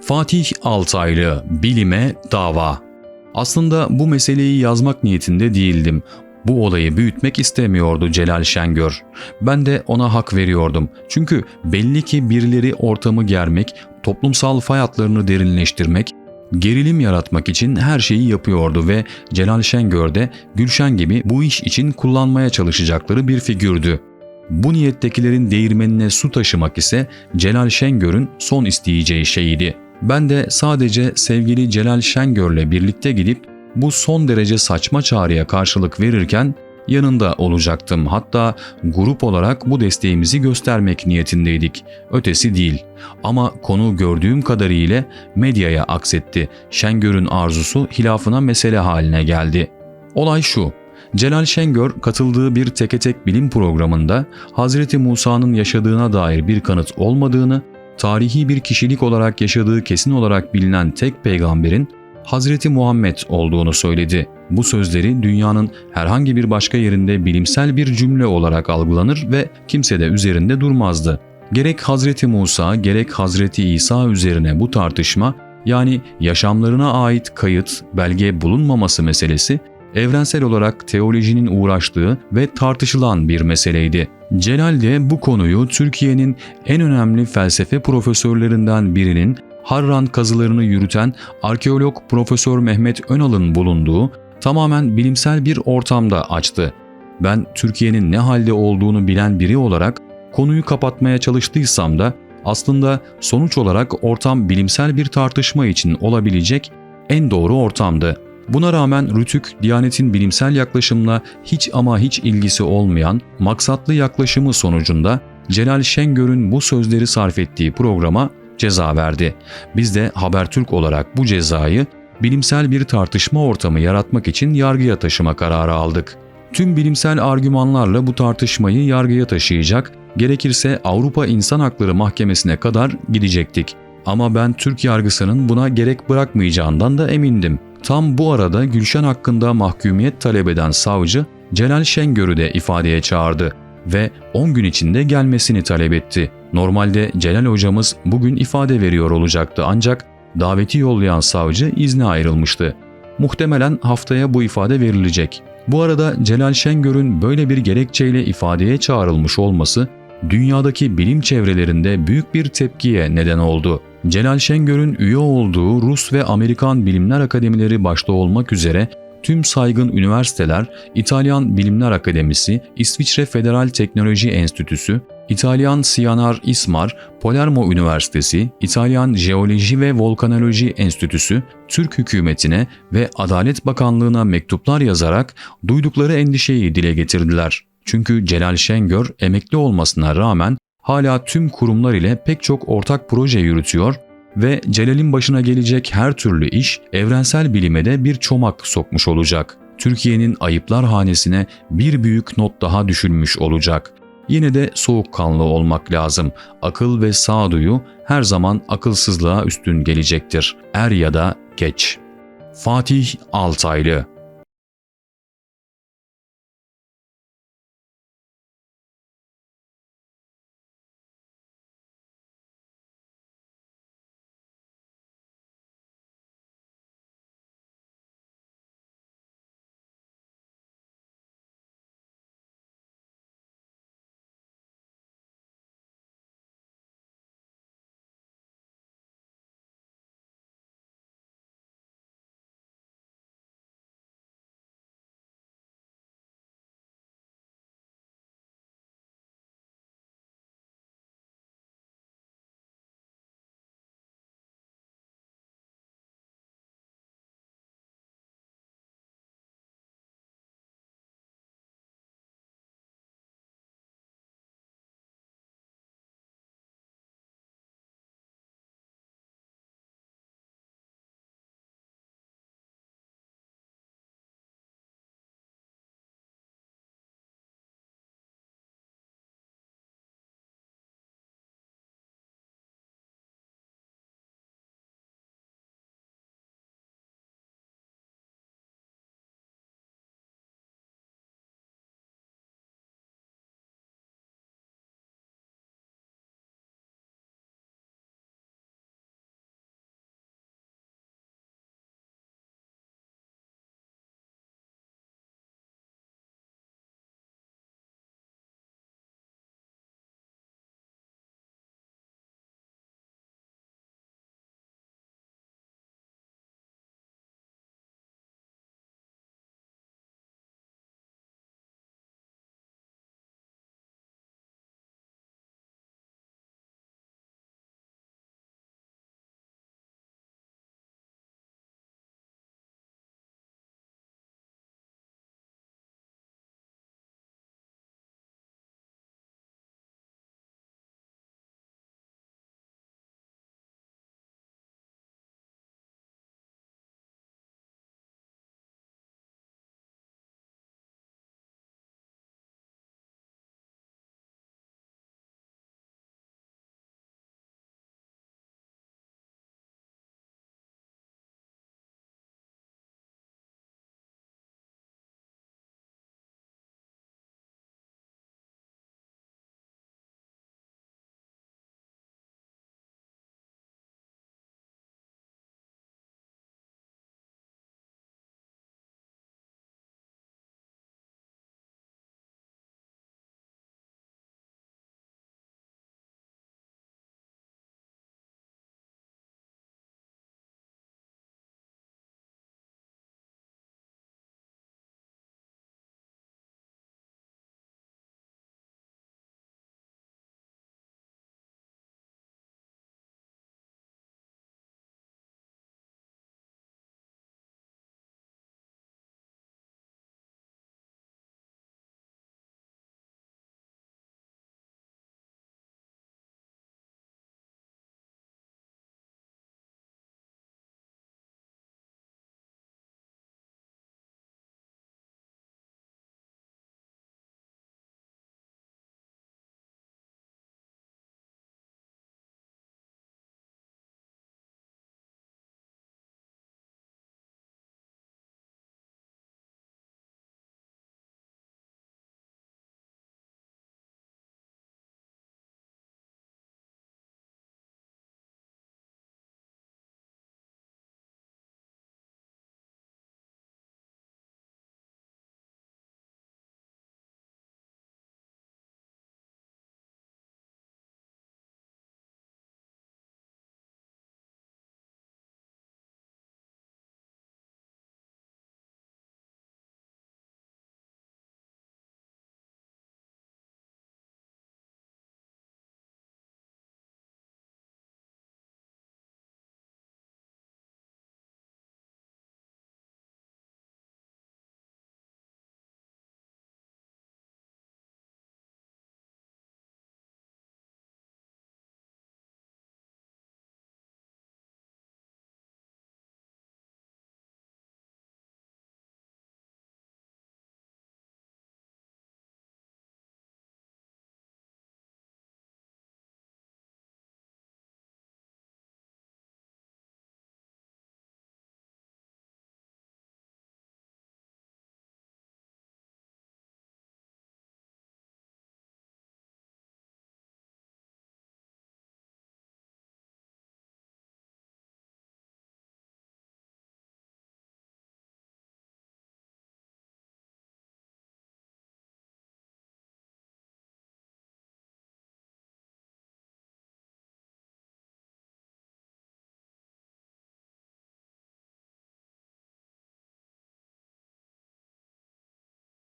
Fatih Altaylı Bilime Dava Aslında bu meseleyi yazmak niyetinde değildim. Bu olayı büyütmek istemiyordu Celal Şengör. Ben de ona hak veriyordum. Çünkü belli ki birileri ortamı germek, toplumsal fay hatlarını derinleştirmek, gerilim yaratmak için her şeyi yapıyordu ve Celal Şengör de Gülşen gibi bu iş için kullanmaya çalışacakları bir figürdü. Bu niyettekilerin değirmenine su taşımak ise Celal Şengör'ün son isteyeceği şeydi. Ben de sadece sevgili Celal Şengör'le birlikte gidip bu son derece saçma çağrıya karşılık verirken yanında olacaktım. Hatta grup olarak bu desteğimizi göstermek niyetindeydik. Ötesi değil. Ama konu gördüğüm kadarıyla medyaya aksetti. Şengör'ün arzusu hilafına mesele haline geldi. Olay şu. Celal Şengör katıldığı bir teke tek bilim programında Hazreti Musa'nın yaşadığına dair bir kanıt olmadığını, tarihi bir kişilik olarak yaşadığı kesin olarak bilinen tek peygamberin Hazreti Muhammed olduğunu söyledi. Bu sözleri dünyanın herhangi bir başka yerinde bilimsel bir cümle olarak algılanır ve kimse de üzerinde durmazdı. Gerek Hazreti Musa gerek Hazreti İsa üzerine bu tartışma yani yaşamlarına ait kayıt, belge bulunmaması meselesi evrensel olarak teolojinin uğraştığı ve tartışılan bir meseleydi. Celal de bu konuyu Türkiye'nin en önemli felsefe profesörlerinden birinin Harran kazılarını yürüten arkeolog Profesör Mehmet Önal'ın bulunduğu tamamen bilimsel bir ortamda açtı. Ben Türkiye'nin ne halde olduğunu bilen biri olarak konuyu kapatmaya çalıştıysam da aslında sonuç olarak ortam bilimsel bir tartışma için olabilecek en doğru ortamdı. Buna rağmen Rütük, Diyanet'in bilimsel yaklaşımla hiç ama hiç ilgisi olmayan maksatlı yaklaşımı sonucunda Celal Şengör'ün bu sözleri sarf ettiği programa ceza verdi. Biz de Habertürk olarak bu cezayı bilimsel bir tartışma ortamı yaratmak için yargıya taşıma kararı aldık. Tüm bilimsel argümanlarla bu tartışmayı yargıya taşıyacak, gerekirse Avrupa İnsan Hakları Mahkemesi'ne kadar gidecektik. Ama ben Türk yargısının buna gerek bırakmayacağından da emindim. Tam bu arada Gülşen hakkında mahkumiyet talep eden savcı Celal Şengör'ü de ifadeye çağırdı ve 10 gün içinde gelmesini talep etti. Normalde Celal hocamız bugün ifade veriyor olacaktı ancak daveti yollayan savcı izne ayrılmıştı. Muhtemelen haftaya bu ifade verilecek. Bu arada Celal Şengör'ün böyle bir gerekçeyle ifadeye çağrılmış olması dünyadaki bilim çevrelerinde büyük bir tepkiye neden oldu. Celal Şengör'ün üye olduğu Rus ve Amerikan bilimler akademileri başta olmak üzere tüm saygın üniversiteler, İtalyan Bilimler Akademisi, İsviçre Federal Teknoloji Enstitüsü, İtalyan Siyanar İsmar, Palermo Üniversitesi, İtalyan Jeoloji ve Volkanoloji Enstitüsü, Türk hükümetine ve Adalet Bakanlığı'na mektuplar yazarak duydukları endişeyi dile getirdiler. Çünkü Celal Şengör emekli olmasına rağmen hala tüm kurumlar ile pek çok ortak proje yürütüyor ve Celal'in başına gelecek her türlü iş evrensel bilime de bir çomak sokmuş olacak. Türkiye'nin ayıplar hanesine bir büyük not daha düşülmüş olacak. Yine de soğukkanlı olmak lazım. Akıl ve sağduyu her zaman akılsızlığa üstün gelecektir. Er ya da geç. Fatih Altaylı